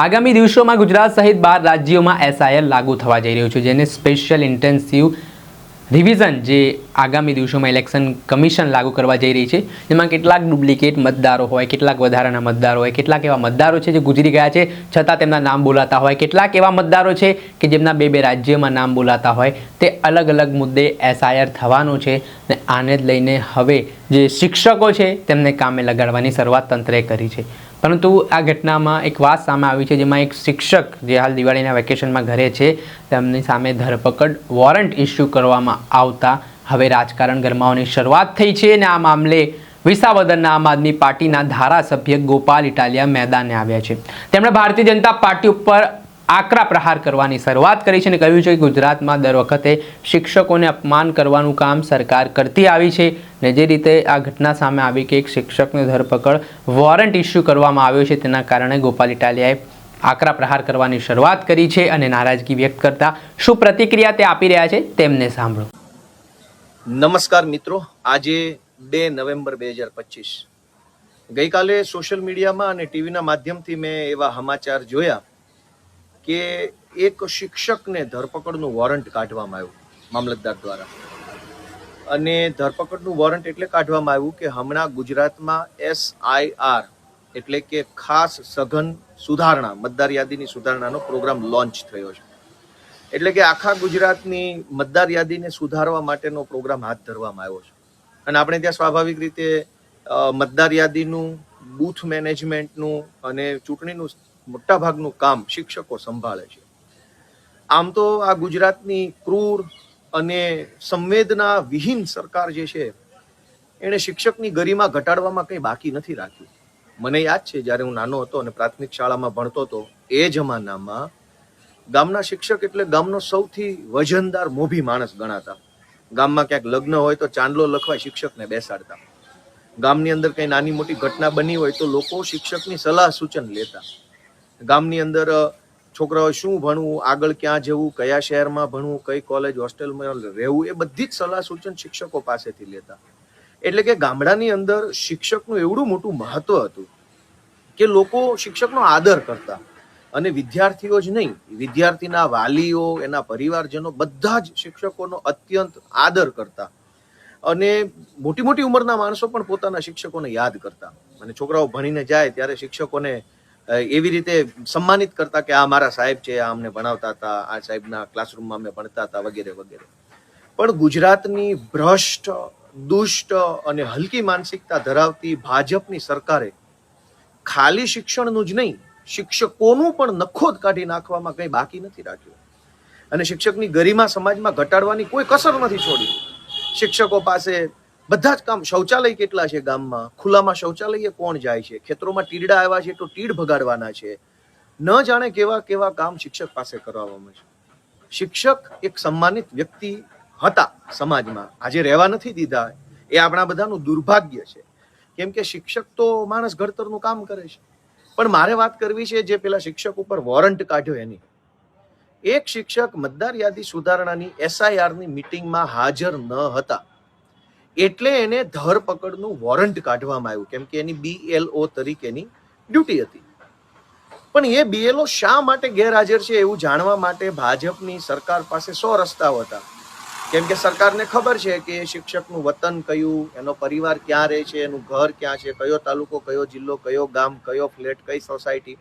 આગામી દિવસોમાં ગુજરાત સહિત બાર રાજ્યોમાં એસઆઈએલ લાગુ થવા જઈ રહ્યું છે, જેને સ્પેશિયલ ઇન્ટેન્સિવ રિવિઝન જે આગામી દિવસોમાં ઇલેક્શન કમિશન લાગુ કરવા જઈ રહી છે. જેમાં કેટલાક ડુપ્લિકેટ મતદારો હોય, કેટલાક વધારાના મતદારો હોય, કેટલાક એવા મતદારો છે જે ગુજરી ગયા છે, છતાં તેમના નામ બોલાતા હોય, કેટલાક એવા મતદારો છે કે જેમના બે બે રાજ્યમાં નામ બોલાતા હોય, તે અલગ અલગ મુદ્દે એસઆઈઆર થવાનું છે ને આને જ લઈને હવે જે શિક્ષકો છે તેમને કામે લગાડવાની શરૂઆત તંત્રે કરી છે. પરંતુ આ ઘટનામાં એક વાત સામે આવી છે, જેમાં એક શિક્ષક જે હાલ દિવાળીના વેકેશનમાં ઘરે છે, તેમની સામે ધરપકડ વોરંટ ઇસ્યુ કરવામાં આવતા હવે રાજકારણ ગરમાવાની શરૂઆત થઈ છે અને આ મામલે વિસાવદરના આમ આદમી પાર્ટીના ધારાસભ્ય ગોપાલ ઇટાલિયા મેદાને આવ્યા છે. તેમણે ભારતીય જનતા પાર્ટી ઉપર આકરા પ્રહાર કરવાની શરૂઆત કરી છે અને કહ્યું છે કે ગુજરાતમાં દર વખતે શિક્ષકોને અપમાન કરવાનું કામ સરકાર કરતી આવી છે ને જે રીતે આ ઘટના સામે આવી કે એક શિક્ષકને ધરપકડ વોરંટ ઇસ્યુ કરવામાં આવ્યો છે તેના કારણે ગોપાલ ઇટાલિયાએ આકરા પ્રહાર કરવાની શરૂઆત કરી છે અને નારાજગી વ્યક્ત કરતા શું પ્રતિક્રિયા તે આપી રહ્યા છે તેમને સાંભળો. નમસ્કાર મિત્રો, આજે બે નવેમ્બર બે હજાર પચીસ. ગઈકાલે સોશિયલ મીડિયામાં અને ટીવીના માધ્યમથી મેં એવા સમાચાર જોયા કે એક શિક્ષકને ધરપકડનું વોરંટ કાઢવામાં આવ્યું મામલતદાર દ્વારા. અને ધરપકડનું વોરંટ એટલે કાઢવામાં આવ્યું કે હમણાં ગુજરાતમાં એસઆઈઆર એટલે કે ખાસ સઘન સુધારણા, મતદાર યાદીની સુધારણાનો પ્રોગ્રામ લોન્ચ થયો છે. એટલે કે આખા ગુજરાતની મતદાર યાદીને સુધારવા માટેનો પ્રોગ્રામ હાથ ધરવામાં આવ્યો છે. અને આપણે ત્યાં સ્વાભાવિક રીતે મતદાર યાદીનું, બૂથ મેનેજમેન્ટનું અને ચૂંટણીનું મોટાભાગનું કામ શિક્ષકો સંભાળે છે. આમ તો આ ગુજરાતની ક્રૂર અને સંવેદના વિહીન સરકાર જે છે, એણે શિક્ષકની ગરિમા ઘટાડવામાં કંઈ બાકી નથી રાખ્યું. મને યાદ છે, જ્યારે હું નાનો હતો અને પ્રાથમિક શાળામાં ભણતો હતો, એ જમાનામાં ગામના શિક્ષક એટલે ગામનો સૌથી વજનદાર, મોભી માણસ ગણાતા. ગામમાં ક્યાંક લગ્ન હોય તો ચાંદલો લખવા શિક્ષકને બેસાડતા. ગામની અંદર કઈ નાની મોટી ઘટના બની હોય તો લોકો શિક્ષકની સલાહ સૂચન લેતા. ગામની અંદર છોકરાઓ શું ભણવું, આગળ ક્યાં જવું, કયા શહેરમાં ભણવું, કઈ કોલેજ હોસ્ટેલમાં રહેવું, એ બધી જ સલાહ સૂચન શિક્ષકો પાસેથી લેતા. એટલે કે ગામડાની અંદર શિક્ષકનું એવડું મોટું મહત્વ હતું કે લોકો શિક્ષકનો આદર કરતા અને વિદ્યાર્થીઓ જ નહીં, વિદ્યાર્થીના વાલીઓ, એના પરિવારજનો બધા જ શિક્ષકોનો અત્યંત આદર કરતા. અને મોટી મોટી ઉંમરના માણસો પણ પોતાના શિક્ષકોને યાદ કરતા. અને છોકરાઓ ભણીને જાય ત્યારે શિક્ષકોને એવી રીતે સન્માનિત કરતા કે આ મારા સાહેબ છે, આ અમને ભણાવતા હતા, આ સાહેબના ક્લાસરૂમમાં અમે ભણતા હતા વગેરે વગેરે. પણ ગુજરાતની ભ્રષ્ટ, દુષ્ટ અને હલકી માનસિકતા ધરાવતી ભાજપની સરકારે ખાલી શિક્ષણનું જ નહીં, શિક્ષકોનું પણ નખોદ કાઢી નાખવામાં કંઈ બાકી નથી રાખ્યું. અને શિક્ષકની ગરિમા સમાજમાં ઘટાડવાની કોઈ કસર નથી છોડી. શિક્ષકો પાસે બધા જ કામ શૌચાલય કેટલા છે ગામમાં? ખુલ્લામાં શૌચાલય કોણ જાય છે? ખેતરોમાં ટીડડા આવ્યા છે તો ટીડ ભગાડવાના છે. ન જાણે કેવા કેવા કામ શિક્ષક પાસે કરવામાં છે. શિક્ષક એક સન્માનિત વ્યક્તિ હતા સમાજમાં. આજે રહેવા નથી દીધા. એ આપણા બધાનું દુર્ભાગ્ય છે. કેમ કે શિક્ષક તો માણસ ઘડતરનું કામ કરે છે. પણ મારે વાત કરવી છે જે પેલા શિક્ષક ઉપર વોરંટ કાઢ્યો એની. એક શિક્ષક મતદાર યાદી સુધારણાની એસઆઈઆરની મીટિંગમાં હાજર ન હતા. એટલે એને ધરપકડનું વોરંટ કાઢવામાં આવ્યું, કેમ કે એની બીએલઓ તરીકેની ડ્યુટી હતી. પણ એ બીએલઓ શા માટે ગેરહાજર છે એવું જાણવા માટે ભાજપની સરકાર પાસે સો રસ્તાઓ હતા. કેમ કે સરકારને ખબર છે કે એ શિક્ષકનું વતન કયું, એનો પરિવાર ક્યાં રહે છે, એનું ઘર ક્યાં છે, કયો તાલુકો, કયો જિલ્લો, કયો ગામ, કયો ફ્લેટ, કઈ સોસાયટી.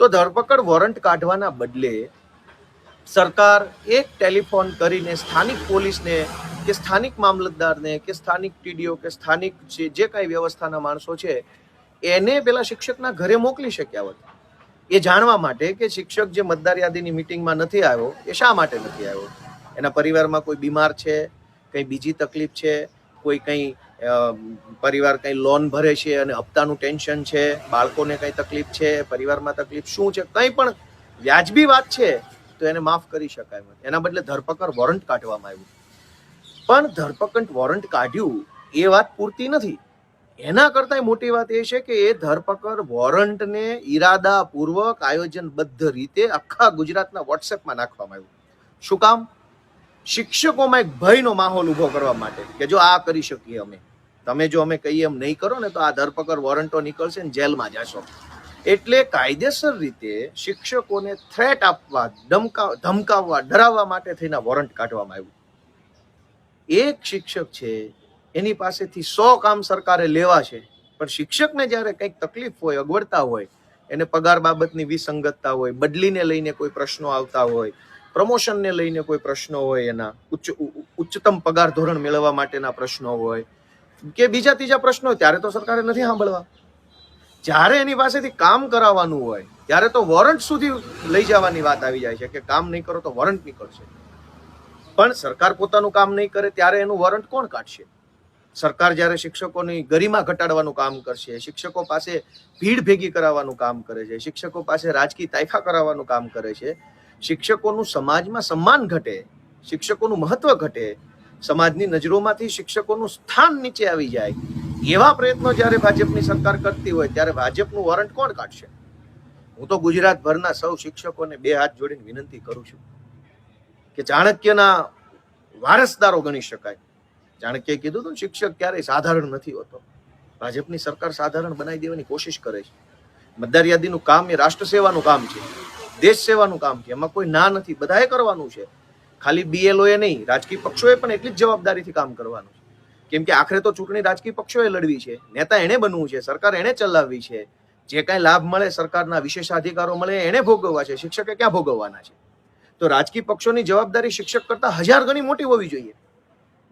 તો ધરપકડ વોરંટ કાઢવાના બદલે સરકાર એક ટેલિફોન કરીને સ્થાનિક પોલીસને કે સ્થાનિક મામલતદારને કે સ્થાનિક ટીડીઓ કે સ્થાનિક જે જે કાંઈ વ્યવસ્થાના માણસો છે, એને પેલા શિક્ષકના ઘરે મોકલી શક્યા હોત. એ જાણવા માટે કે શિક્ષક જે મતદાર યાદીની મિટિંગમાં નથી આવ્યો, એ શા માટે નથી આવ્યો? એના પરિવારમાં કોઈ બીમાર છે, કંઈ બીજી તકલીફ છે, કોઈ કંઈ પરિવાર કંઈ લોન ભરે છે અને હપ્તાનું ટેન્શન છે, બાળકોને કંઈ તકલીફ છે, પરિવારમાં તકલીફ શું છે, કંઈ પણ વ્યાજબી વાત છે તો એને માફ કરી શકાય. એના બદલે ધરપકડ વોરંટ કાઢવામાં આવ્યું. પણ ધરપકડ વોરંટ કાઢ્યું એ વાત પૂરતી નથી. એના કરતાં મોટી વાત એ છે કે એ ધરપકડ વોરંટને ઈરાદાપૂર્વક આયોજનબદ્ધ રીતે આખા ગુજરાતના વોટ્સએપમાં નાખવામાં આવ્યું. શું કામ? શિક્ષકોમાં એક ભયનો માહોલ ઊભો કરવા માટે કે જો આ કરી શકીએ અમે. તમે જો અમે કહીએ એમ નહીં કરો ને તો આ ધરપકડ વોરંટો નીકળશે ને જેલમાં જશો એટલે કાયદેસર રીતે શિક્ષકોને થ્રેટ આપવા, ધમકા, ધમકાવવા, ડરાવવા માટે થઈને વોરંટ કાઢવામાં આવ્યું. એક શિક્ષક છે, એની પાસેથી સો કામ સરકારે લેવા છે, પણ શિક્ષકને જ્યારે કંઈક તકલીફ હોય, અગવડતા હોય, એને પગાર બાબતની વિસંગતતા હોય, બદલીને લઈને કોઈ પ્રશ્નો આવતા હોય, પ્રમોશનને લઈને કોઈ પ્રશ્નો હોય, એના ઉચ્ચ, ઉચ્ચતમ પગાર ધોરણ મેળવવા માટેના પ્રશ્નો હોય, કે બીજા ત્રીજા પ્રશ્નો હોય, ત્યારે તો સરકારે નથી સાંભળવા. જ્યારે એની પાસેથી કામ કરાવવાનું હોય, ત્યારે તો વોરંટ સુધી લઈ જવાની વાત આવી જાય છે કે કામ નહીં કરો તો વોરંટ નીકળશે. પણ સરકાર પોતાનું કામ નહીં કરે ત્યારે એનું વોરંટ કોણ કાઢશે? સરકાર જ્યારે શિક્ષકોની ગરિમા ઘટાડવાનું કામ કરશે, શિક્ષકો પાસે ભીડ ભેગી કરાવવાનું કામ કરે છે, શિક્ષકો પાસે રાજકીય તાયફા કરાવવાનું કામ કરે છે, શિક્ષકોનું સમાજમાં સન્માન ઘટે, શિક્ષકોનું મહત્વ ઘટે, સમાજની નજરોમાંથી શિક્ષકોનું સ્થાન નીચે આવી જાય એવા પ્રયત્નો જ્યારે ભાજપની સરકાર કરતી હોય, ત્યારે ભાજપનું વોરંટ કોણ કાઢશે? હું તો ગુજરાતભરના સૌ શિક્ષકોને બે હાથ જોડીને વિનંતી કરું છું કે ચાણક્યના વારસદારો ગણી શકાય. ચાણક્યએ કીધું હતું શિક્ષક ક્યારેય સાધારણ નથી હોતો. ભાજપની સરકાર સાધારણ બનાવી દેવાની કોશિશ કરે છે. મતદાર યાદીનું કામ એ રાષ્ટ્ર સેવાનું કામ છે દેશ સેવાનું કામ છે, એમાં કોઈ ના નથી. બધાએ કરવાનું છે. ખાલી બીએલઓએ નહીં, રાજકીય પક્ષોએ પણ એટલી જ જવાબદારીથી કામ કરવાનું છે. કેમ કે આખરે તો ચૂંટણી રાજકીય પક્ષોએ લડવી છે. નેતા એણે બનવું છે, સરકાર એણે ચલાવવી છે. જે કાંઈ લાભ મળે, સરકારના વિશેષાધિકારો મળે, એણે ભોગવવા છે. શિક્ષકે ક્યાં ભોગવવાના છે? તો રાજકીય પક્ષોની જવાબદારી શિક્ષક કરતા હજાર ગણી મોટી હોવી જોઈએ.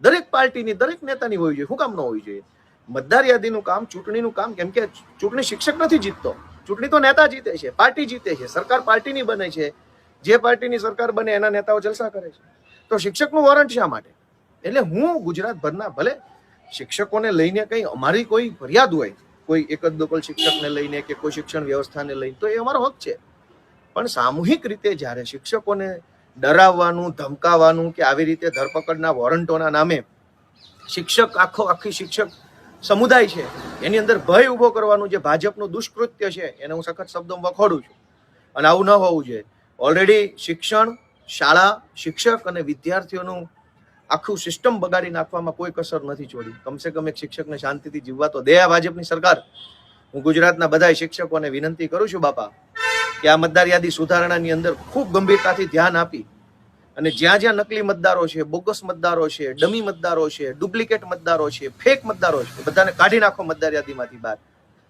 દરેક પાર્ટીની, દરેક નેતાની હોવી જોઈએ. શું કામ ન હોવી જોઈએ? મતદાર યાદીનું કામ, ચૂંટણીનું કામ, કેમ કે ચૂંટણી શિક્ષક નથી જીતતો. ચૂંટણી તો નેતા જીતે છે, પાર્ટી જીતે છે, સરકાર પાર્ટીની બને છે. જે પાર્ટીની સરકાર બને, એના નેતાઓ જલસા કરે છે. તો શિક્ષકનું વોરંટ શા માટે? એટલે હું ગુજરાતભરના ભલે શિક્ષકોને લઈને કંઈ અમારી કોઈ ફરિયાદ હોય, કોઈ એક જ દોકલ શિક્ષકને લઈને કે કોઈ શિક્ષણ વ્યવસ્થાને લઈને, તો એ અમારો હક છે. પણ સામૂહિક રીતે જ્યારે શિક્ષકોને ડરાવવાનું, ધમકાવવાનું કે આવી રીતે ધરપકડના વોરંટોના નામે શિક્ષક, આખો આખી શિક્ષક સમુદાય છે, એની અંદર ભય ઊભો કરવાનું જે ભાજપનું દુષ્કૃત્ય છે, એને હું સખત શબ્દોમાં વખોડું છું. અને આવું ન હોવું જોઈએ. ઓલરેડી શિક્ષણ, શાળા, શિક્ષક અને વિદ્યાર્થીઓનું આખું સિસ્ટમ બગાડી નાખવામાં કોઈ કસર નથી છોડી. કમસે કમ એક શિક્ષકને શાંતિથી જીવવા તો દે આ ભાજપની સરકાર. હું ગુજરાતના બધા શિક્ષકોને વિનંતી કરું છું બાપા, કે આ મતદાર યાદી સુધારણાની અંદર ખૂબ ગંભીરતાથી ધ્યાન આપી. અને જ્યાં જ્યાં નકલી મતદારો છે, બોગસ મતદારો છે, ડમી મતદારો છે, ડુપ્લિકેટ મતદારો છે, ફેક મતદારો છે બધાને કાઢી નાખો મતદાર યાદીમાંથી બહાર.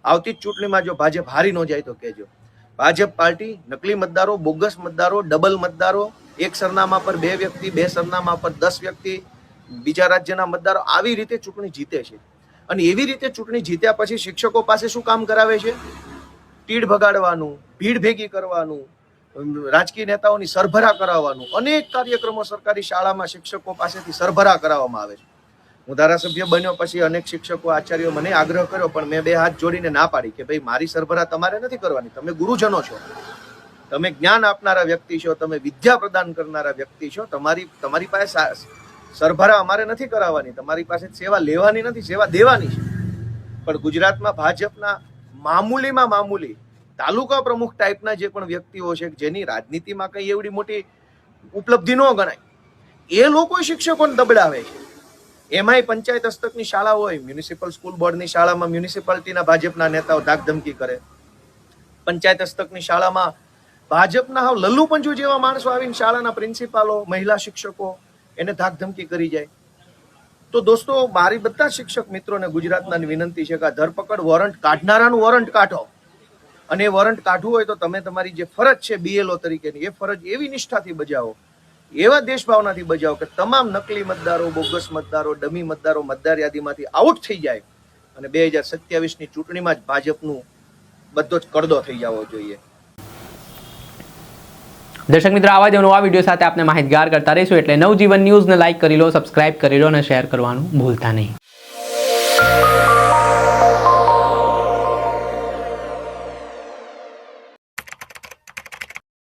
આવતી જ ચૂંટણીમાં જો ભાજપ હારી ન જાય તો કહેજો. ભાજપ પાર્ટી, નકલી મતદારો, બોગસ મતદારો, ડબલ મતદારો, એક સરનામા પર બે વ્યક્તિ, બે સરનામા પર દસ વ્યક્તિ, બીજા રાજ્યના મતદારો, આવી રીતે ચૂંટણી જીતે છે. અને એવી રીતે ચૂંટણી જીત્યા પછી શિક્ષકો પાસે શું કામ કરાવે છે? તીડ ભગાડવાનું, ભીડ ભેગી કરવાનું રાજકીય નેતાઓની સરભરા કરાવવાનું. અનેક કાર્યક્રમો સરકારી શાળામાં શિક્ષકો પાસેથી સરભરા કરાવવામાં આવે છે. હું ધારાસભ્ય બન્યો પછી અનેક શિક્ષકો, આચાર્યો મને આગ્રહ કર્યો, પણ મેં બે હાથ જોડીને ના પાડી કે ભાઈ, મારી સરભરા તમારે નથી કરવાની. તમે ગુરુજનો છો. તમે જ્ઞાન આપનારા વ્યક્તિ છો, તમે વિદ્યા પ્રદાન કરનારા વ્યક્તિ છો. તમારી તમારી પાસે સરભરા અમારે નથી કરાવવાની. તમારી પાસે સેવા લેવાની નથી, સેવા દેવાની છે. પણ ગુજરાતમાં ભાજપના મામૂલીમાં મામૂલી, તાલુકા પ્રમુખ ટાઈપના જે પણ વ્યક્તિઓ છે, જેની રાજનીતિમાં કઈ એવડી મોટી ઉપલબ્ધિ ન ગણાય, એ લોકો શિક્ષકોને દબડાવે છે. એમાંય પંચાયત હસ્તકની શાળા હોય મ્યુનિસિપલ સ્કૂલ બોર્ડની શાળામાં મ્યુનિસિપાલિટીના ભાજપના નેતાઓ ધાકધમકી કરે. પંચાયત હસ્તકની શાળામાં ભાજપના હાવ લલ્લુ પંજુ જેવા માણસો આવીને શાળાના પ્રિન્સિપાલો મહિલા શિક્ષકો, એને ધાકધમકી કરી જાય. તો દોસ્તો, મારી બધા શિક્ષક મિત્રોને ગુજરાતના વિનંતી છે કે ધરપકડ વોરંટ કાઢનારાનું વોરંટ કાઢો. અને એ વોરંટ કાઢવું હોય તો તમે તમારી જે ફરજ છે બીએલઓ તરીકેની, એ ફરજ એવી નિષ્ઠાથી બજાવો એવા દેશભાવનાથી બજાવો કે તમામ નકલી મતદારો, બોગસ મતદારો, ડમી મતદારો મતદાર યાદીમાંથી આઉટ થઈ જાય અને બે હજાર સત્યાવીસની ચૂંટણીમાં જ ભાજપનું બધો જ કરદો થઈ જવો જોઈએ. દર્શક મિત્રો, આવા જ નવા વીડિયો સાથે આપણે માહિતગાર કરતા રહીશું. એટલે નવજીવન ન્યૂઝને લાઇક કરી લો સબસ્ક્રાઇબ કરી લો અને શેર કરવાનું ભૂલતા નહીં.